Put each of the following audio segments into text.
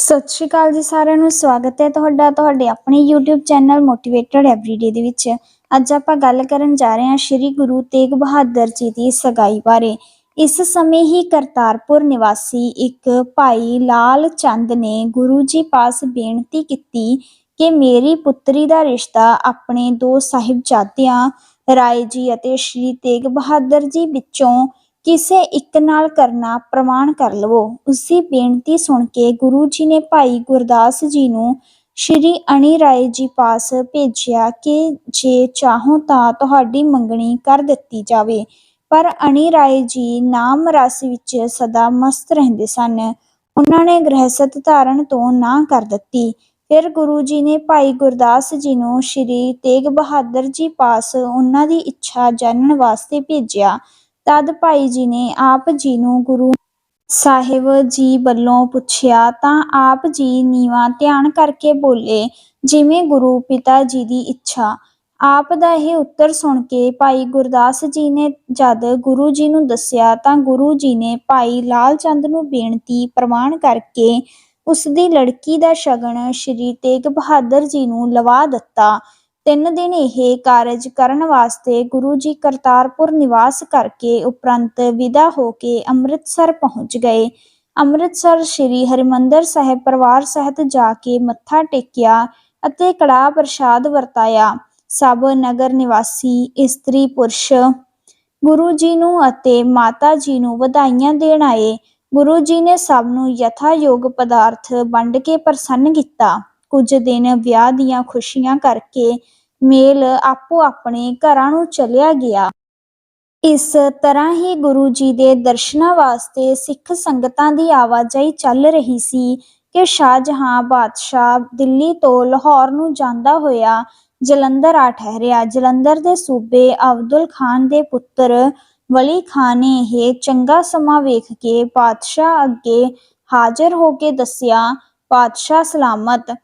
ਸਤਿ ਸ਼੍ਰੀ ਅਕਾਲ ਜੀ ਸਾਰਿਆਂ ਨੂੰ, ਸਵਾਗਤ ਹੈ ਤੁਹਾਡਾ, ਤੁਹਾਡੇ ਆਪਣੇ YouTube ਚੈਨਲ ਮੋਟੀਵੇਟਡ ਐਵਰੀਡੇ ਦੇ ਵਿੱਚ। ਅੱਜ ਆਪਾਂ ਗੱਲ ਕਰਨ ਜਾ ਰਹੇ ਹਾਂ ਸ੍ਰੀ ਗੁਰੂ ਤੇਗ ਬਹਾਦਰ ਜੀ ਦੀ ਸਗਾਈ ਬਾਰੇ। ਇਸ ਸਮੇਂ ਹੀ ਕਰਤਾਰਪੁਰ ਨਿਵਾਸੀ ਇੱਕ ਭਾਈ ਲਾਲ ਚੰਦ ਨੇ ਗੁਰੂ ਜੀ ਪਾਸ ਬੇਨਤੀ ਕੀਤੀ ਕਿ ਮੇਰੀ ਪੁੱਤਰੀ ਦਾ ਰਿਸ਼ਤਾ ਆਪਣੇ ਦੋ ਸਾਹਿਬਜ਼ਾਦਿਆਂ, ਰਾਏ ਜੀ ਅਤੇ ਸ਼੍ਰੀ ਤੇਗ ਬਹਾਦਰ ਜੀ ਵਿੱਚੋਂ ਕਿਸੇ ਇੱਕ ਨਾਲ ਕਰਨਾ ਪ੍ਰਮਾਣ ਕਰ ਲਵੋ। ਉਸਦੀ ਬੇਨਤੀ ਸੁਣ ਕੇ ਗੁਰੂ ਜੀ ਨੇ ਭਾਈ ਗੁਰਦਾਸ ਜੀ ਨੂੰ ਸ਼੍ਰੀ ਅਣੀ ਰਾਏ ਜੀ ਪਾਸ ਭੇਜਿਆ ਕਿ ਜੇ ਚਾਹੋ ਤਾਂ ਤੁਹਾਡੀ ਮੰਗਣੀ ਕਰ ਦਿੱਤੀ ਜਾਵੇ। ਪਰ ਅਣੀ ਰਾਏ ਜੀ ਨਾਮ ਰਸ ਵਿੱਚ ਸਦਾ ਮਸਤ ਰਹਿੰਦੇ ਸਨ। ਉਹਨਾਂ ਨੇ ਗ੍ਰਹਿਸਤ ਧਾਰਨ ਤੋਂ ਨਾ ਕਰ ਦਿੱਤੀ। ਫਿਰ ਗੁਰੂ ਜੀ ਨੇ ਭਾਈ ਗੁਰਦਾਸ ਜੀ ਨੂੰ ਸ਼੍ਰੀ ਤੇਗ ਬਹਾਦਰ ਜੀ ਪਾਸ ਉਹਨਾਂ ਦੀ ਇੱਛਾ ਜਾਣਨ ਵਾਸਤੇ ਭੇਜਿਆ। ਤਦ ਭਾਈ ਜੀ ਨੇ ਆਪ ਜੀ ਨੂੰ ਗੁਰੂ ਸਾਹਿਬ ਜੀ ਵੱਲੋਂ ਪੁੱਛਿਆ, ਤਾਂ ਆਪ ਜੀ ਨੀਵਾਂ ਧਿਆਨ ਕਰਕੇ ਬੋਲੇ, ਜਿਵੇਂ ਗੁਰੂ ਪਿਤਾ ਜੀ ਦੀ ਇੱਛਾ। ਆਪ ਦਾ ਇਹ ਉੱਤਰ ਸੁਣ ਕੇ ਭਾਈ ਗੁਰਦਾਸ ਜੀ ਨੇ ਜਦ ਗੁਰੂ ਜੀ ਨੂੰ ਦੱਸਿਆ, ਤਾਂ ਗੁਰੂ ਜੀ ਨੇ ਭਾਈ ਲਾਲ ਚੰਦ ਨੂੰ ਬੇਨਤੀ ਪ੍ਰਵਾਨ ਕਰਕੇ ਉਸ ਦੀ ਲੜਕੀ ਦਾ ਸ਼ਗਨ ਸ਼੍ਰੀ ਤੇਗ ਬਹਾਦਰ ਜੀ ਨੂੰ ਲਵਾ ਦਿੱਤਾ। ਤਿੰਨ ਦਿਨ ਇਹ ਕਾਰਜ ਕਰਨ ਵਾਸਤੇ ਗੁਰੂ ਜੀ ਕਰਤਾਰਪੁਰ ਨਿਵਾਸ ਕਰਕੇ ਉਪਰੰਤ ਵਿਦਾ ਹੋ ਕੇ ਅੰਮ੍ਰਿਤਸਰ ਪਹੁੰਚ ਗਏ। ਅੰਮ੍ਰਿਤਸਰ ਸ੍ਰੀ ਹਰਿਮੰਦਰ ਸਾਹਿਬ ਪਰਿਵਾਰ ਸਹਿਤ ਜਾ ਕੇ ਮੱਥਾ ਟੇਕਿਆ ਅਤੇ ਕੜਾਹ ਪ੍ਰਸ਼ਾਦ ਵਰਤਾਇਆ। ਸਭ ਨਗਰ ਨਿਵਾਸੀ, ਇਸਤਰੀ, ਪੁਰਸ਼ ਗੁਰੂ ਜੀ ਨੂੰ ਅਤੇ ਮਾਤਾ ਜੀ ਨੂੰ ਵਧਾਈਆਂ ਦੇਣ ਆਏ। ਗੁਰੂ ਜੀ ਨੇ ਸਭ ਨੂੰ ਯਥਾ ਯੋਗ ਪਦਾਰਥ ਵੰਡ ਕੇ ਪ੍ਰਸੰਨ ਕੀਤਾ। ਕੁਝ ਦਿਨ ਵਿਆਹ ਦੀਆਂ ਖੁਸ਼ੀਆਂ ਕਰਕੇ ਮੇਲ ਆਪੋ ਆਪਣੇ ਘਰਾਂ ਨੂੰ ਚਲਿਆ ਗਿਆ। ਇਸ ਤਰ੍ਹਾਂ ਹੀ ਗੁਰੂ ਜੀ ਦੇ ਦਰਸ਼ਨਾਂ ਵਾਸਤੇ ਸਿੱਖ ਸੰਗਤਾਂ ਦੀ ਆਵਾਜਾਈ ਚੱਲ ਰਹੀ ਸੀ ਕਿ ਸ਼ਾਹਜਹਾਂ ਬਾਦਸ਼ਾਹ ਦਿੱਲੀ ਤੋਂ ਲਾਹੌਰ ਨੂੰ ਜਾਂਦਾ ਹੋਇਆ ਜਲੰਧਰ ਆ ਠਹਿਰਿਆ। ਜਲੰਧਰ ਦੇ ਸੂਬੇ ਅਬਦੁਲ ਖਾਨ ਦੇ ਪੁੱਤਰ ਵਲੀ ਖਾਨ ਨੇ ਇਹ ਚੰਗਾ ਸਮਾਂ ਵੇਖ ਕੇ ਬਾਦਸ਼ਾਹ ਅੱਗੇ ਹਾਜ਼ਰ ਹੋ ਕੇ ਦੱਸਿਆ, ਬਾਦਸ਼ਾਹ ਸਲਾਮਤ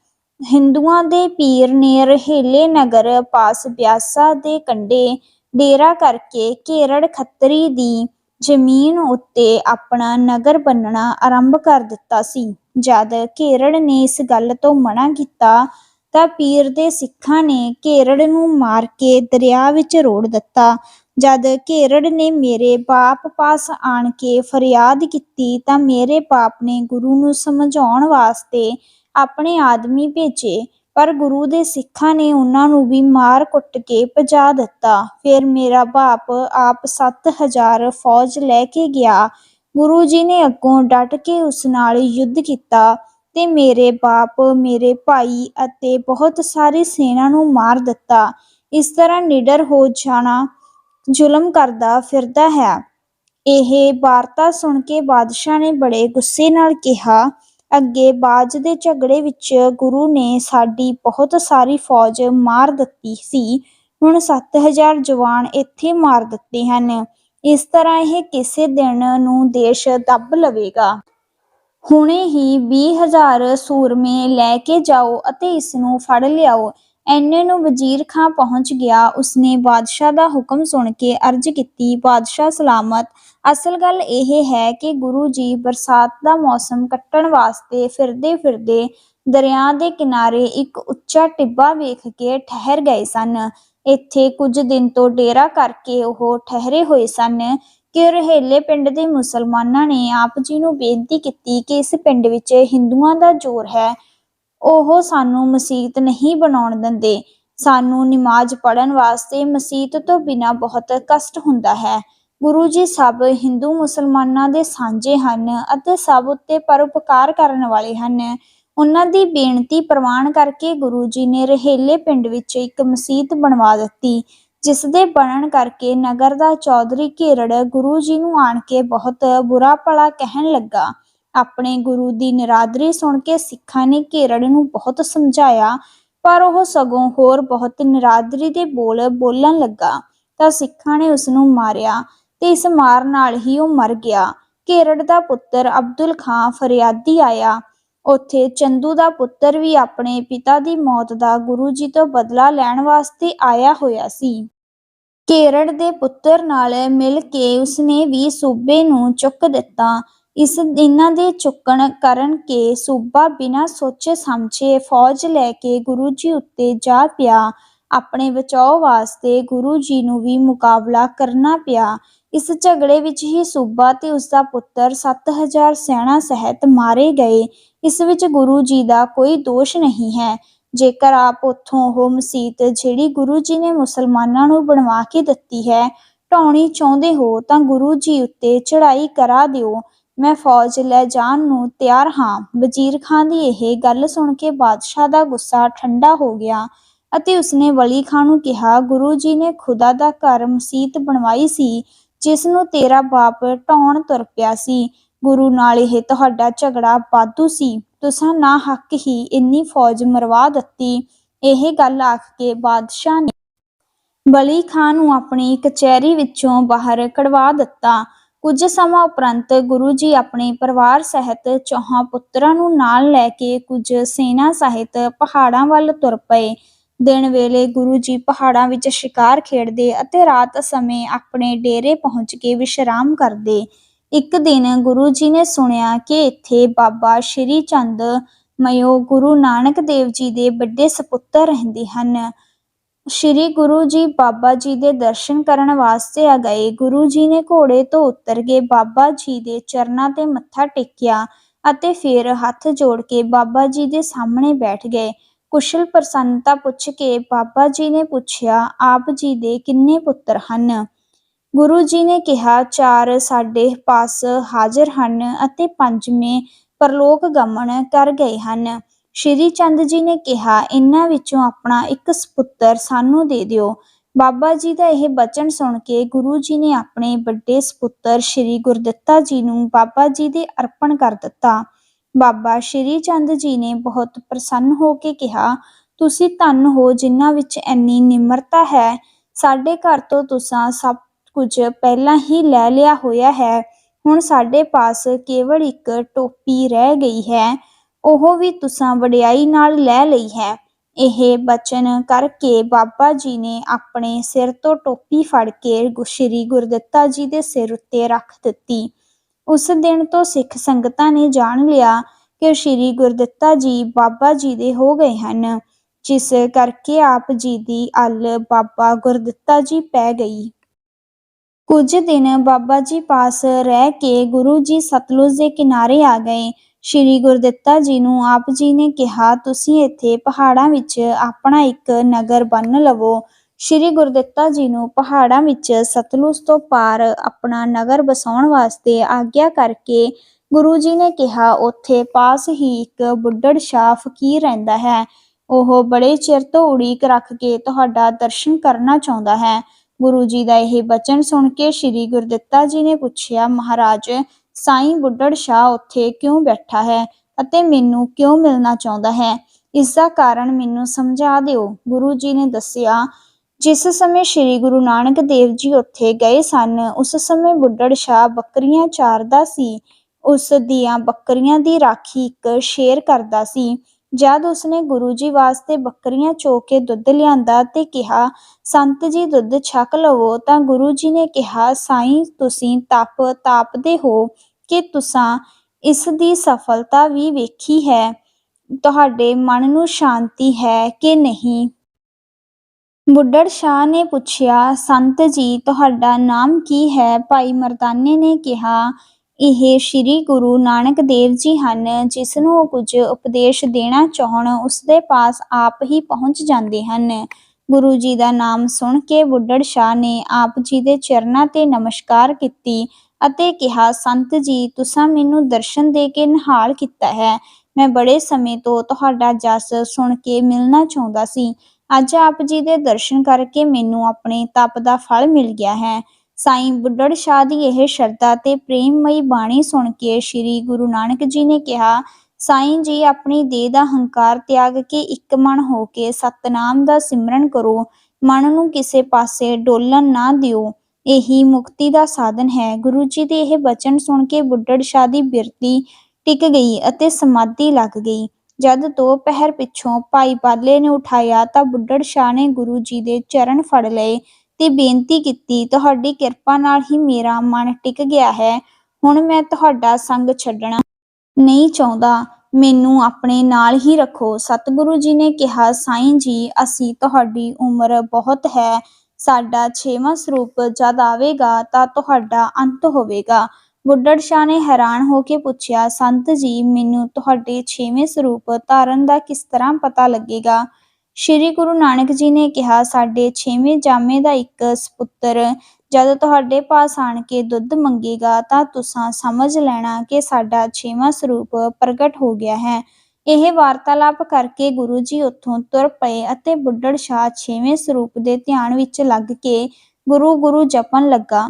ਹਿੰਦੂਆਂ ਦੇ ਪੀਰ ਨੇ ਰਹੇਲੇ ਨਗਰ ਪਾਸ ਬਿਆਸਾ ਦੇ ਕੰਢੇ ਡੇਰਾ ਕਰਕੇ ਘੇਰੜ ਖੱਤਰੀ ਦੀ ਜ਼ਮੀਨ ਉੱਤੇ ਆਪਣਾ ਨਗਰ ਬੰਨਣਾ ਆਰੰਭ ਕਰ ਦਿੱਤਾ ਸੀ। ਜਦ ਘੇਰੜ ਨੇ ਇਸ ਗੱਲ ਤੋਂ ਮਨਾ ਕੀਤਾ, ਤਾਂ ਪੀਰ ਦੇ ਸਿੱਖਾਂ ਨੇ ਘੇਰੜ ਨੂੰ ਮਾਰ ਕੇ ਦਰਿਆ ਵਿੱਚ ਰੋੜ ਦਿੱਤਾ। ਜਦ ਘੇਰੜ ਨੇ ਮੇਰੇ ਬਾਪ ਪਾਸ ਆਣ ਕੇ ਫਰਿਆਦ ਕੀਤੀ, ਤਾਂ ਮੇਰੇ ਬਾਪ ਨੇ ਗੁਰੂ ਨੂੰ ਸਮਝਾਉਣ ਵਾਸਤੇ ਆਪਣੇ ਆਦਮੀ ਭੇਜੇ, ਪਰ ਗੁਰੂ ਦੇ ਸਿੱਖਾਂ ਨੇ ਉਹਨਾਂ ਨੂੰ ਵੀ ਮਾਰ ਕੁੱਟ ਕੇ ਭਜਾ ਦਿੱਤਾ। ਫਿਰ ਮੇਰਾ ਬਾਪ ਆਪ 7000 ਫੌਜ ਲੈ ਕੇ ਗਿਆ। ਗੁਰੂ ਜੀ ਨੇ ਅੱਗੋਂ ਡਟ ਕੇ ਉਸ ਨਾਲ ਯੁੱਧ ਕੀਤਾ ਤੇ ਮੇਰੇ ਬਾਪ, ਮੇਰੇ ਭਾਈ ਅਤੇ ਬਹੁਤ ਸਾਰੀ ਸੈਨਾ ਨੂੰ ਮਾਰ ਦਿੱਤਾ। ਇਸ ਤਰ੍ਹਾਂ ਨਿਡਰ ਹੋ ਜਾਣਾ, ਜ਼ੁਲਮ ਕਰਦਾ ਫਿਰਦਾ ਹੈ। ਇਹ ਵਾਰਤਾ ਸੁਣ ਕੇ ਬਾਦਸ਼ਾਹ ਨੇ ਬੜੇ ਗੁੱਸੇ ਨਾਲ ਕਿਹਾ ਅੱਗੇ ਬਾਜ ਦੇ ਝਗੜੇ ਵਿੱਚ ਗੁਰੂ ਨੇ ਸਾਡੀ ਬਹੁਤ ਸਾਰੀ ਫੌਜ ਮਾਰ ਦਿੱਤੀ ਸੀ। ਹੁਣ 7000 ਜਵਾਨ ਇੱਥੇ ਮਾਰ ਦਿੱਤੇ ਹਨ। ਇਸ ਤਰ੍ਹਾਂ ਇਹ ਕਿਸੇ ਦਿਨ ਨੂੰ ਦੇਸ਼ ਦੱਬ ਲਵੇਗਾ। ਹੁਣੇ ਹੀ 20000 ਸੂਰਮੇ ਲੈ ਕੇ ਜਾਓ ਅਤੇ ਇਸ ਨੂੰ ਫੜ ਲਿਆਓ। ਐਨੇ ਨੂੰ ਵਜ਼ੀਰ ਖਾਂ ਪਹੁੰਚ ਗਿਆ, ਉਸਨੇ ਬਾਦਸ਼ਾਹ ਦਾ ਹੁਕਮ ਸੁਣ ਕੇ ਅਰਜ਼ ਕੀਤੀ, ਬਾਦਸ਼ਾਹ ਸਲਾਮਤ। ਅਸਲ ਗੱਲ ਇਹ ਹੈ ਕਿ ਗੁਰੂ ਜੀ ਬਰਸਾਤ ਦਾ ਮੌਸਮ ਕੱਟਣ ਵਾਸਤੇ ਫਿਰਦੇ ਫਿਰਦੇ ਦਰਿਆ ਦੇ ਕਿਨਾਰੇ ਇੱਕ ਉੱਚਾ ਟਿੱਬਾ ਵੇਖ ਕੇ ਠਹਿਰ ਗਏ ਸਨ। ਇੱਥੇ ਕੁਝ ਦਿਨ ਤੋਂ ਡੇਰਾ ਕਰਕੇ ਉਹ ਠਹਿਰੇ ਹੋਏ ਸਨ ਕਿ ਰਹੇਲੇ ਪਿੰਡ ਦੇ ਮੁਸਲਮਾਨਾਂ ਨੇ ਆਪ ਜੀ ਨੂੰ ਬੇਨਤੀ ਕੀਤੀ ਕਿ ਇਸ ਪਿੰਡ ਵਿੱਚ ਹਿੰਦੂਆਂ ਦਾ ਜ਼ੋਰ ਹੈ। ਉਹ ਸਾਨੂੰ ਮਸੀਤ ਨਹੀਂ ਬਣਾਉਣ ਦਿੰਦੇ। ਸਾਨੂੰ ਨਮਾਜ਼ ਪੜ੍ਹਨ ਵਾਸਤੇ ਮਸੀਤ ਤੋਂ ਬਿਨਾ ਬਹੁਤ ਕਸ਼ਟ ਹੁੰਦਾ ਹੈ। ਗੁਰੂ ਜੀ ਸਭ ਹਿੰਦੂ ਮੁਸਲਮਾਨਾਂ ਦੇ ਸਾਂਝੇ ਹਨ ਅਤੇ ਸਭ ਉੱਤੇ ਪਰਉਪਕਾਰ ਕਰਨ ਵਾਲੇ ਹਨ। ਉਹਨਾਂ ਦੀ ਬੇਨਤੀ ਪ੍ਰਵਾਨ ਕਰਕੇ ਗੁਰੂ ਜੀ ਨੇ ਰਹੇਲੇ ਪਿੰਡ ਵਿੱਚ ਇੱਕ ਮਸਜਿਦ ਬਣਵਾ ਦਿੱਤੀ ਜਿਸ ਦੇ ਬਣਨ ਕਰਕੇ ਨਗਰ ਦਾ ਚੌਧਰੀ ਘੇਰੜ ਗੁਰੂ ਜੀ ਨੂੰ ਆਣ ਕੇ ਬਹੁਤ ਬੁਰਾ ਭਲਾ ਕਹਿਣ ਲੱਗਾ। ਆਪਣੇ ਗੁਰੂ ਦੀ ਨਿਰਾਦਰੀ ਸੁਣ ਕੇ ਸਿੱਖਾਂ ਨੇ ਘੇਰੜ ਨੂੰ ਬਹੁਤ ਸਮਝਾਇਆ, ਪਰ ਉਹ ਸਗੋਂ ਹੋਰ ਬਹੁਤ ਨਿਰਾਦਰੀ ਦੇ ਬੋਲ ਬੋਲਣ ਲੱਗਾ ਤਾਂ ਸਿੱਖਾਂ ਨੇ ਉਸ ਨੂੰ ਮਾਰਿਆ ਤੇ ਇਸ ਮਾਰ ਨਾਲ ਹੀ ਉਹ ਮਰ ਗਿਆ। ਘੇਰੜ ਦਾ ਪੁੱਤਰ ਅਬਦੁਲ ਖਾਂ ਫਰਿਆਦੀ ਆਇਆ। ਉੱਥੇ ਚੰਦੂ ਦਾ ਪੁੱਤਰ ਵੀ ਆਪਣੇ ਪਿਤਾ ਦੀ ਮੌਤ ਦਾ ਗੁਰੂ ਜੀ ਤੋਂ ਬਦਲਾ ਲੈਣ ਵਾਸਤੇ ਆਇਆ ਹੋਇਆ ਸੀ। ਕੇਰੜ ਦੇ ਪੁੱਤਰ ਨਾਲ ਮਿਲ ਕੇ ਉਸਨੇ ਵੀ ਸੂਬੇ ਨੂੰ ਚੁੱਕ ਦਿੱਤਾ। ਇਸ ਇਹਨਾਂ ਦੇ ਚੁੱਕਣ ਕਰਨ ਕੇ ਸੂਬਾ ਬਿਨਾਂ ਸੋਚੇ ਸਮਝੇ ਫੌਜ ਲੈ ਕੇ ਗੁਰੂ ਜੀ ਉੱਤੇ ਜਾ ਪਿਆ। ਆਪਣੇ ਬਚਾਓ ਵਾਸਤੇ ਗੁਰੂ ਜੀ ਨੂੰ ਵੀ ਮੁਕਾਬਲਾ ਕਰਨਾ ਪਿਆ। ਇਸ ਝਗੜੇ ਵਿੱਚ ਹੀ ਸੂਬਾ ਤੇ ਉਸ ਦਾ ਪੁੱਤਰ 7000 ਸੈਨਾ ਸਹਿਤ ਮਾਰੇ ਗਏ। ਇਸ ਵਿੱਚ ਗੁਰੂ ਜੀ ਦਾ ਕੋਈ ਦੋਸ਼ ਨਹੀਂ ਹੈ। ਜੇਕਰ ਆਪ ਉੱਥੋਂ ਉਹ ਮਸੀਤ ਜਿਹੜੀ ਗੁਰੂ ਜੀ ਨੇ ਮੁਸਲਮਾਨਾਂ ਨੂੰ ਬਣਵਾ ਕੇ ਦਿੱਤੀ ਹੈ ਢਾਉਣੀ ਚਾਹੁੰਦੇ ਹੋ ਤਾਂ ਗੁਰੂ ਜੀ ਉੱਤੇ ਚੜ੍ਹਾਈ ਕਰਾ ਦਿਓ। ਮੈਂ ਫੌਜ ਲੈ ਜਾਣ ਨੂੰ ਤਿਆਰ ਹਾਂ। ਵਜ਼ੀਰ ਖਾਂ ਦੀ ਇਹ ਗੱਲ ਸੁਣ ਕੇ ਬਾਦਸ਼ਾਹ ਦਾ ਗੁੱਸਾ ਠੰਡਾ ਹੋ ਗਿਆ ਅਤੇ ਉਸਨੇ ਵਲੀ ਖਾਂ ਨੂੰ ਕਿਹਾ, ਗੁਰੂ ਜੀ ਨੇ ਖੁਦਾ ਦਾ ਘਰ ਮਸੀਤ ਬਣਵਾਈ ਸੀ, ਜਿਸ ਨੂੰ ਤੇਰਾ ਬਾਪ ਢਾਉਣ ਤੁਰ ਪਿਆ ਸੀ। ਗੁਰੂ ਨਾਲ ਇਹ ਤੁਹਾਡਾ ਝਗੜਾ ਵਾਧੂ ਸੀ। ਤੁਸਾਂ ਨਾ ਹੱਕ ਹੀ ਇੰਨੀ ਫੌਜ ਮਰਵਾ ਦਿੱਤੀ। ਇਹ ਗੱਲ ਆਖ ਕੇ ਬਾਦਸ਼ਾਹ ਨੇ ਬਲੀ ਖਾਨ ਨੂੰ ਆਪਣੀ ਕਚਹਿਰੀ ਵਿੱਚੋਂ ਬਾਹਰ ਕਢਵਾ ਦਿੱਤਾ। ਕੁਝ ਸਮਾਂ ਉਪਰੰਤ ਗੁਰੂ ਜੀ ਆਪਣੇ ਪਰਿਵਾਰ ਸਹਿਤ ਚੌਹਾਂ ਪੁੱਤਰਾਂ ਨੂੰ ਨਾਲ ਲੈ ਕੇ ਕੁਝ ਸੈਨਾ ਸਹਿਤ ਪਹਾੜਾਂ ਵੱਲ ਤੁਰ ਪਏ। ਦਿਨ ਵੇਲੇ ਗੁਰੂ ਜੀ ਪਹਾੜਾਂ ਵਿੱਚ ਸ਼ਿਕਾਰ ਖੇਡਦੇ ਅਤੇ ਰਾਤ ਸਮੇਂ ਆਪਣੇ ਡੇਰੇ ਪਹੁੰਚ ਕੇ ਵਿਸ਼ਰਾਮ ਕਰਦੇ। ਇੱਕ ਦਿਨ ਗੁਰੂ ਜੀ ਨੇ ਸੁਣਿਆ ਕਿ ਇੱਥੇ ਬਾਬਾ ਸ਼੍ਰੀ ਚੰਦ ਮਯੋ ਗੁਰੂ ਨਾਨਕ ਦੇਵ ਜੀ ਦੇ ਵੱਡੇ ਸਪੁੱਤਰ ਰਹਿੰਦੇ ਹਨ। ਸ਼੍ਰੀ ਗੁਰੂ ਜੀ ਬਾਬਾ ਜੀ ਦੇ ਦਰਸ਼ਨ ਕਰਨ ਵਾਸਤੇ ਆ ਗਏ। ਗੁਰੂ ਜੀ ਨੇ ਘੋੜੇ ਤੋਂ ਉਤਰ ਕੇ ਬਾਬਾ ਜੀ ਦੇ ਚਰਨਾਂ ਤੇ ਮੱਥਾ ਟੇਕਿਆ ਅਤੇ ਫਿਰ ਹੱਥ ਜੋੜ ਕੇ ਬਾਬਾ ਜੀ ਦੇ ਸਾਹਮਣੇ ਬੈਠ ਗਏ। ਕੁਸ਼ਲ ਪ੍ਰਸੰਨਤਾ ਪੁੱਛ ਕੇ ਬਾਬਾ ਜੀ ਨੇ ਪੁੱਛਿਆ, ਆਪ ਜੀ ਦੇ ਕਿੰਨੇ ਪੁੱਤਰ ਹਨ? ਗੁਰੂ ਜੀ ਨੇ ਕਿਹਾ, ਚਾਰ ਸਾਡੇ ਪਾਸ ਹਾਜ਼ਰ ਹਨ ਅਤੇ ਪੰਜਵੇਂ ਪਰਲੋਕ ਗਮਨ ਕਰ ਗਏ ਹਨ। ਸ਼੍ਰੀ ਚੰਦ ਜੀ ਨੇ ਕਿਹਾ ਇਹਨਾਂ ਵਿੱਚੋਂ ਆਪਣਾ ਇੱਕ ਸਪੁੱਤਰ ਸਾਨੂੰ ਦੇ ਦਿਓ। ਬਾਬਾ ਜੀ ਦਾ ਇਹ ਬਚਨ ਸੁਣ ਕੇ ਗੁਰੂ ਜੀ ਨੇ ਆਪਣੇ ਵੱਡੇ ਸਪੁੱਤਰ ਸ਼੍ਰੀ ਗੁਰਦਿੱਤਾ ਜੀ ਨੂੰ ਬਾਬਾ ਜੀ ਦੇ ਅਰਪਣ ਕਰ ਦਿੱਤਾ। ਬਾਬਾ ਸ਼੍ਰੀ ਚੰਦ ਜੀ ਨੇ ਬਹੁਤ ਪ੍ਰਸੰਨ ਹੋ ਕੇ ਕਿਹਾ, ਤੁਸੀਂ ਧੰਨ ਹੋ ਜਿਨ੍ਹਾਂ ਵਿੱਚ ਇੰਨੀ ਨਿਮਰਤਾ ਹੈ। ਸਾਡੇ ਘਰ ਤੋਂ ਤੁਸੀਂ ਸਭ ਕੁਝ ਪਹਿਲਾਂ ਹੀ ਲੈ ਲਿਆ ਹੋਇਆ ਹੈ। ਹੁਣ ਸਾਡੇ ਪਾਸ ਕੇਵਲ ਇੱਕ ਟੋਪੀ ਰਹਿ ਗਈ ਹੈ। ਉਹ ਵੀ ਤੁਸਾਂ ਵਡਿਆਈ ਨਾਲ ਲੈ ਲਈ ਹੈ। ਇਹ ਬਚਨ ਕਰਕੇ ਬਾਬਾ ਜੀ ਨੇ ਆਪਣੇ ਸਿਰ ਤੋਂ ਟੋਪੀ ਫੜ ਕੇ ਸ਼੍ਰੀ ਗੁਰਦਿੱਤਾ ਜੀ ਦੇ ਸਿਰ ਉੱਤੇ ਰੱਖ ਦਿੱਤੀ। ਉਸ ਦਿਨ ਤੋਂ ਸਿੱਖ ਸੰਗਤਾਂ ਨੇ ਜਾਣ ਲਿਆ ਕਿ ਸ਼੍ਰੀ ਗੁਰਦਿੱਤਾ ਜੀ ਬਾਬਾ ਜੀ ਦੇ ਹੋ ਗਏ ਹਨ। ਜਿਸ ਕਰਕੇ ਆਪ ਜੀ ਦੀ ਅੱਲ ਬਾਬਾ ਗੁਰਦਿੱਤਾ ਜੀ ਪੈ ਗਈ। ਕੁਝ ਦਿਨ ਬਾਬਾ ਜੀ ਪਾਸ ਰਹਿ ਕੇ ਗੁਰੂ ਜੀ ਸਤਲੁਜ ਦੇ ਕਿਨਾਰੇ ਆ ਗਏ। ਸ਼੍ਰੀ ਗੁਰਦਿੱਤਾ ਜੀ ਨੂੰ ਆਪ ਜੀ ਨੇ ਕਿਹਾ, ਤੁਸੀਂ ਇੱਥੇ ਪਹਾੜਾਂ ਵਿੱਚ ਆਪਣਾ ਇੱਕ ਨਗਰ ਬੰਨ ਲਵੋ। ਸ਼੍ਰੀ ਗੁਰਦਿੱਤਾ ਜੀ ਨੂੰ ਪਹਾੜਾਂ ਵਿੱਚ ਸਤਲੁਜ ਤੋਂ ਪਾਰ ਆਪਣਾ ਨਗਰ ਬਸਾਉਣ ਵਾਸਤੇ ਆਗਿਆ ਕਰਕੇ ਗੁਰੂ ਜੀ ਨੇ ਕਿਹਾ, ਉੱਥੇ ਪਾਸ ਹੀ ਇੱਕ ਬੁੱਢੜ ਸ਼ਾਹ ਫਕੀਰ ਰਹਿੰਦਾ ਹੈ। ਉਹ ਬੜੇ ਚਿਰ ਤੋਂ ਉਡੀਕ ਰੱਖ ਕੇ ਤੁਹਾਡਾ ਦਰਸ਼ਨ ਕਰਨਾ ਚਾਹੁੰਦਾ ਹੈ। ਗੁਰੂ ਜੀ ਦਾ ਇਹ ਬਚਨ ਸੁਣ ਕੇ ਸ਼੍ਰੀ ਗੁਰਦਿੱਤਾ ਜੀ ਨੇ ਪੁੱਛਿਆ, ਮਹਾਰਾਜ ਸਾਈਂ ਬੁੱਢੜ ਸ਼ਾਹ ਉੱਥੇ ਕਿਉਂ ਬੈਠਾ ਹੈ ਅਤੇ ਮੈਨੂੰ ਕਿਉਂ ਮਿਲਣਾ ਚਾਹੁੰਦਾ ਹੈ? ਇਸ ਦਾ ਕਾਰਨ ਮੈਨੂੰ ਸਮਝਾ ਦਿਓ। ਗੁਰੂ ਜੀ ਨੇ ਦੱਸਿਆ, ਜਿਸ ਸਮੇਂ ਸ੍ਰੀ ਗੁਰੂ ਨਾਨਕ ਦੇਵ ਜੀ ਉੱਥੇ ਗਏ ਸਨ, ਉਸ ਸਮੇਂ ਬੁੱਢੜ ਸ਼ਾਹ ਬੱਕਰੀਆਂ ਚਾਰਦਾ ਸੀ। ਉਸ ਦੀਆਂ ਬੱਕਰੀਆਂ ਦੀ ਰਾਖੀ ਇੱਕ ਸ਼ੇਰ ਕਰਦਾ ਸੀ। ਜਦ ਉਸਨੇ ਗੁਰੂ ਜੀ ਵਾਸਤੇ ਬੱਕਰੀਆਂ ਚੋ ਕੇ ਦੁੱਧ ਲਿਆਂਦਾ ਤੇ ਕਿਹਾ, ਸੰਤ ਜੀ, ਦੁੱਧ ਛਕ ਲਵੋ। ਤਾਂ ਗੁਰੂ ਜੀ ਨੇ ਕਿਹਾ, ਸਾਈਂ, ਤੁਸੀਂ ਤਪ, ਤਾਪਦੇ ਹੋ ਕਿ ਤੁਸਾਂ ਇਸ ਦੀ ਸਫਲਤਾ ਵੀ ਵੇਖੀ ਹੈ? ਤੁਹਾਡੇ ਮਨ ਨੂੰ ਸ਼ਾਂਤੀ ਹੈ ਕਿ ਨਹੀਂ? ਬੁੱਢੜ ਸ਼ਾਹ ਨੇ ਪੁੱਛਿਆ, ਸੰਤ ਜੀ, ਤੁਹਾਡਾ ਨਾਮ ਕੀ ਹੈ? ਭਾਈ ਮਰਦਾਨੇ ਨੇ ਕਿਹਾ ਇਹ ਸ੍ਰੀ ਗੁਰੂ ਨਾਨਕ ਦੇਵ ਜੀ ਹਨ ਜਿਸ ਨੂੰ ਕੁਝ ਉਪਦੇਸ਼ ਦੇਣਾ ਚਾਹਣ ਉਸ ਦੇ ਪਾਸ ਆਪ ਹੀ ਪਹੁੰਚ ਜਾਂਦੇ ਹਨ। ਗੁਰੂ ਜੀ ਦਾ ਨਾਮ ਸੁਣ ਕੇ ਬੁੱਢੜ ਸ਼ਾਹ ਨੇ ਆਪ ਜੀ ਦੇ ਚਰਨਾਂ ਤੇ ਨਮਸਕਾਰ ਕੀਤੀ ਅਤੇ ਕਿਹਾ, ਸੰਤ ਜੀ, ਤੁਸੀਂ ਮੈਨੂੰ ਦਰਸ਼ਨ ਦੇ ਕੇ ਨਿਹਾਲ ਕੀਤਾ ਹੈ। ਮੈਂ ਬੜੇ ਸਮੇਂ ਤੋਂ ਤੁਹਾਡਾ ਜਸ ਸੁਣ ਕੇ ਮਿਲਣਾ ਚਾਹੁੰਦਾ ਸੀ। ਅੱਜ ਆਪ ਜੀ ਦੇ ਦਰਸ਼ਨ ਕਰਕੇ ਮੈਨੂੰ ਆਪਣੇ ਤਪ ਦਾ ਫਲ ਮਿਲ ਗਿਆ ਹੈ। ਸਾਈਂ ਬੁੱਢੜ ਸ਼ਾਹ ਦੀ ਇਹ ਸ਼ਰਧਾ ਤੇ ਪ੍ਰੇਮਮਈ ਬਾਣੀ ਸੁਣ ਕੇ ਸ੍ਰੀ ਗੁਰੂ ਨਾਨਕ ਜੀ ਨੇ ਕਿਹਾ, ਸਾਈਂ ਜੀ, ਆਪਣੀ ਦੇਹ ਦਾ ਹੰਕਾਰ ਤਿਆਗ ਕੇ ਇੱਕ ਮਨ ਹੋ ਕੇ ਸਤਨਾਮ ਦਾ ਸਿਮਰਨ ਕਰੋ। ਮਨ ਨੂੰ ਕਿਸੇ ਪਾਸੇ ਡੋਲਣ ਨਾ ਦਿਓ। ਇਹੀ ਮੁਕਤੀ ਦਾ ਸਾਧਨ ਹੈ। ਗੁਰੂ ਜੀ ਦੇ ਇਹ ਬਚਨ ਸੁਣ ਕੇ ਬੁੱਢੜ ਸ਼ਾਹ ਦੀ ਬਿਰਤੀ ਟਿਕ ਗਈ ਅਤੇ ਸਮਾਧੀ ਲੱਗ ਗਈ। ਜਦ ਦੋ ਪਹਿਰ ਪਿੱਛੋਂ ਭਾਈ ਬਾਲੇ ਨੇ ਉਠਾਇਆ ਤਾਂ ਬੁੱਢੜ ਸ਼ਾਹ ਨੇ ਗੁਰੂ ਜੀ ਦੇ ਚਰਨ ਫੜ ਲਏ। ਤੇ ਬੇਨਤੀ ਕੀਤੀ, ਤੁਹਾਡੀ ਕਿਰਪਾ ਨਾਲ ਹੀ ਮੇਰਾ ਮਨ ਟਿਕ ਗਿਆ ਹੈ। ਹੁਣ ਮੈਂ ਤੁਹਾਡਾ ਸੰਗ ਛੱਡਣਾ ਨਹੀਂ ਚਾਹੁੰਦਾ। ਮੈਨੂੰ ਆਪਣੇ ਨਾਲ ਹੀ ਰੱਖੋ। ਸਤਿਗੁਰੂ ਜੀ ਨੇ ਕਿਹਾ, ਸਾਈਂ ਜੀ, ਅਸੀਂ ਤੁਹਾਡੀ ਉਮਰ ਬਹੁਤ ਹੈ। ਸਾਡਾ ਛੇਵਾਂ ਸਰੂਪ ਜਦ ਆਵੇਗਾ ਤਾਂ ਤੁਹਾਡਾ ਅੰਤ ਹੋਵੇਗਾ। ਬੁੱਢੜ ਸ਼ਾਹ ਨੇ ਹੈਰਾਨ ਹੋ ਕੇ ਪੁੱਛਿਆ, ਸੰਤ ਜੀ, ਮੈਨੂੰ ਤੁਹਾਡੇ ਛੇਵੇਂ ਸਰੂਪ ਧਾਰਨ ਦਾ ਕਿਸ ਤਰ੍ਹਾਂ ਪਤਾ ਲੱਗੇਗਾ? ਸ਼੍ਰੀ ਗੁਰੂ ਨਾਨਕ ਜੀ ਨੇ ਕਿਹਾ, ਸਾਡੇ ਛੇਵੇਂ ਜਾਮੇ ਦਾ ਇੱਕ ਸਪੁੱਤਰ ਜਦ ਤੁਹਾਡੇ ਪਾਸ ਆਣ ਕੇ ਦੁੱਧ ਮੰਗੇਗਾ, ਤਾਂ ਤੁਸੀਂ ਸਮਝ ਲੈਣਾ ਕਿ ਸਾਡਾ ਛੇਵਾਂ ਸਰੂਪ ਪ੍ਰਗਟ ਹੋ ਗਿਆ ਹੈ। ਇਹ ਵਾਰਤਾਲਾਪ ਕਰਕੇ ਗੁਰੂ ਜੀ ਉੱਥੋਂ ਤੁਰ ਪਏ ਅਤੇ ਬੁੱਢੜ ਸ਼ਾਹ ਛੇਵੇਂ ਸਰੂਪ ਦੇ ਧਿਆਨ ਵਿੱਚ ਲੱਗ ਕੇ ਗੁਰੂ ਗੁਰੂ ਜਪਣ ਲੱਗਾ।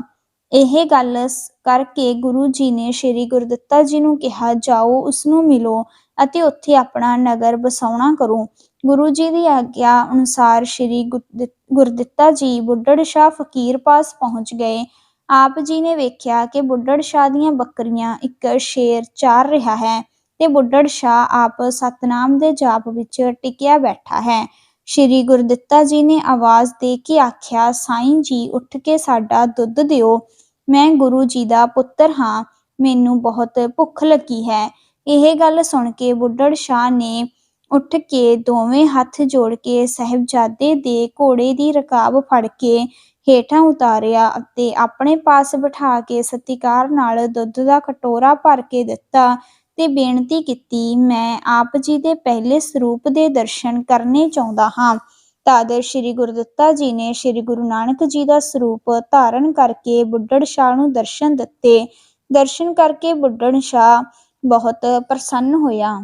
ਇਹ ਗੱਲ ਕਰਕੇ ਗੁਰੂ ਜੀ ਨੇ ਸ੍ਰੀ ਗੁਰਦਿੱਤਾ ਜੀ ਨੂੰ ਕਿਹਾ, ਜਾਓ ਉਸ ਨੂੰ ਮਿਲੋ ਅਤੇ ਉੱਥੇ ਆਪਣਾ ਨਗਰ ਬਸਾਉਣਾ ਕਰੋ। ਗੁਰੂ ਜੀ ਦੀ ਆਗਿਆ ਅਨੁਸਾਰ ਸ੍ਰੀ ਗੁਰਦਿ- ਗੁਰਦਿੱਤਾ ਜੀ ਬੁੱਢੜ ਸ਼ਾਹ ਫਕੀਰ ਪਾਸ ਪਹੁੰਚ ਗਏ। ਆਪ ਜੀ ਨੇ ਵੇਖਿਆ ਕਿ ਬੁੱਢੜ ਸ਼ਾਹ ਦੀਆਂ ਬੱਕਰੀਆਂ ਇੱਕ ਸ਼ੇਰ ਚਾਰ ਰਿਹਾ ਹੈ ਤੇ ਬੁੱਢੜ ਸ਼ਾਹ ਆਪ ਸਤਨਾਮ ਦੇ ਜਾਪ ਵਿੱਚ ਟਿਕਿਆ ਬੈਠਾ ਹੈ। ਸ੍ਰੀ ਗੁਰਦਿੱਤਾ ਜੀ ਨੇ ਆਵਾਜ਼ ਦੇ ਕੇ ਆਖਿਆ, ਸਾਈਂ ਜੀ, ਉੱਠ ਕੇ ਸਾਡਾ ਦੁੱਧ ਦਿਓ। ਮੈਂ ਗੁਰੂ ਜੀ ਦਾ ਪੁੱਤਰ ਹਾਂ। ਮੈਨੂੰ ਬਹੁਤ ਭੁੱਖ ਲੱਗੀ ਹੈ। ਇਹ ਗੱਲ ਸੁਣ ਕੇ ਬੁੱਢੜ ਸ਼ਾਹ ਨੇ ਉੱਠ ਕੇ ਦੋਵੇਂ ਹੱਥ ਜੋੜ ਕੇ ਸਹਿਬਜ਼ਾਦੇ ਦੇ ਘੋੜੇ ਦੀ ਰਕਾਬ ਫੜ ਕੇ ਹੇਠਾਂ ਉਤਾਰਿਆ ਅਤੇ ਆਪਣੇ ਪਾਸ ਬਿਠਾ ਕੇ ਸਤਿਕਾਰ ਨਾਲ ਦੁੱਧ ਦਾ ਕਟੋਰਾ ਭਰ ਕੇ ਦਿੱਤਾ ਤੇ ਬੇਨਤੀ ਕੀਤੀ, ਮੈਂ ਆਪ ਜੀ ਦੇ ਪਹਿਲੇ ਸਰੂਪ ਦੇ ਦਰਸ਼ਨ ਕਰਨੇ ਚਾਹੁੰਦਾ ਹਾਂ। ਤਦ ਸ੍ਰੀ ਗੁਰਦਿੱਤਾ ਜੀ ਨੇ ਸ੍ਰੀ ਗੁਰੂ ਨਾਨਕ ਜੀ ਦਾ ਸਰੂਪ ਧਾਰਨ ਕਰਕੇ ਬੁੱਢੜ ਸ਼ਾਹ ਨੂੰ ਦਰਸ਼ਨ ਦਿੱਤੇ। ਦਰਸ਼ਨ ਕਰਕੇ ਬੁੱਢੜ ਸ਼ਾਹ ਬਹੁਤ ਪ੍ਰਸੰਨ ਹੋਇਆ।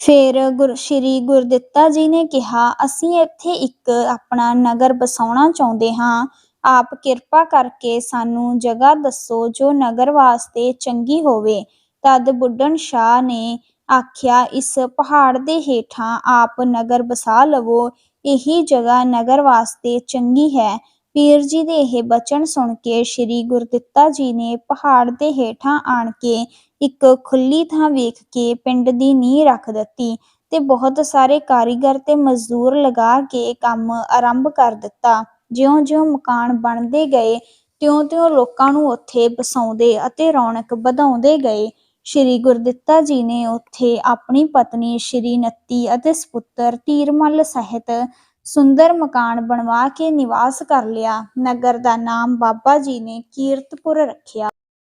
ਫਿਰ ਗੁਰ, ਸ੍ਰੀ ਗੁਰਦਿੱਤਾ ਜੀ ਨੇ ਕਿਹਾ, ਅਸੀਂ ਇੱਥੇ ਇੱਕ ਆਪਣਾ ਨਗਰ ਬਸਾਉਣਾ ਚਾਹੁੰਦੇ ਹਾਂ। ਆਪ ਕਿਰਪਾ ਕਰਕੇ ਸਾਨੂੰ ਜਗ੍ਹਾ ਦੱਸੋ ਜੋ ਨਗਰ ਵਾਸਤੇ ਚੰਗੀ ਹੋਵੇ। ਤਦ ਬੁੱਢਣ ਸ਼ਾਹ ਨੇ ਆਖਿਆ, ਇਸ ਪਹਾੜ ਦੇ ਹੇਠਾਂ ਆਪ ਨਗਰ ਬਸਾ ਲਵੋ। ਇਹੀ ਜਗ੍ਹਾ ਨਗਰ ਵਾਸਤੇ ਚੰਗੀ ਹੈ। ਪੀਰ ਜੀ ਦੇ ਇਹ ਬਚਨ ਸੁਣ ਕੇ ਸ੍ਰੀ ਗੁਰਦਿੱਤਾ ਜੀ ਨੇ ਪਹਾੜ ਦੇ ਹੇਠਾਂ ਆਣ ਕੇ ਇੱਕ ਖੁੱਲੀ ਥਾਂ ਵੇਖ ਕੇ ਪਿੰਡ ਦੀ ਨੀਂਹ ਰੱਖ ਦਿੱਤੀ ਤੇ ਬਹੁਤ ਸਾਰੇ ਕਾਰੀਗਰ ਤੇ ਮਜ਼ਦੂਰ ਲਗਾ ਕੇ ਕੰਮ ਆਰੰਭ ਕਰ ਦਿੱਤਾ। ਜਿਉਂ-ਜਿਉਂ ਮਕਾਨ ਬਣਦੇ ਗਏ, ਤਿਉਂ-ਤਿਉਂ ਲੋਕਾਂ ਨੂੰ ਉੱਥੇ ਬਸਾਉਂਦੇ ਅਤੇ ਰੌਣਕ ਵਧਾਉਂਦੇ ਗਏ। ਸ਼੍ਰੀ ਗੁਰਦਿੱਤਾ ਜੀ ਨੇ ਉੱਥੇ ਆਪਣੀ ਪਤਨੀ ਸ਼੍ਰੀ ਨੱਤੀ ਅਤੇ ਸਪੁੱਤਰ ਧੀਰਮਲ ਸਹਿਤ ਸੁੰਦਰ ਮਕਾਨ ਬਣਵਾ ਕੇ ਨਿਵਾਸ ਕਰ ਲਿਆ। ਨਗਰ ਦਾ ਨਾਮ ਬਾਬਾ ਜੀ ਨੇ ਕੀਰਤਪੁਰ ਰੱਖਿਆ।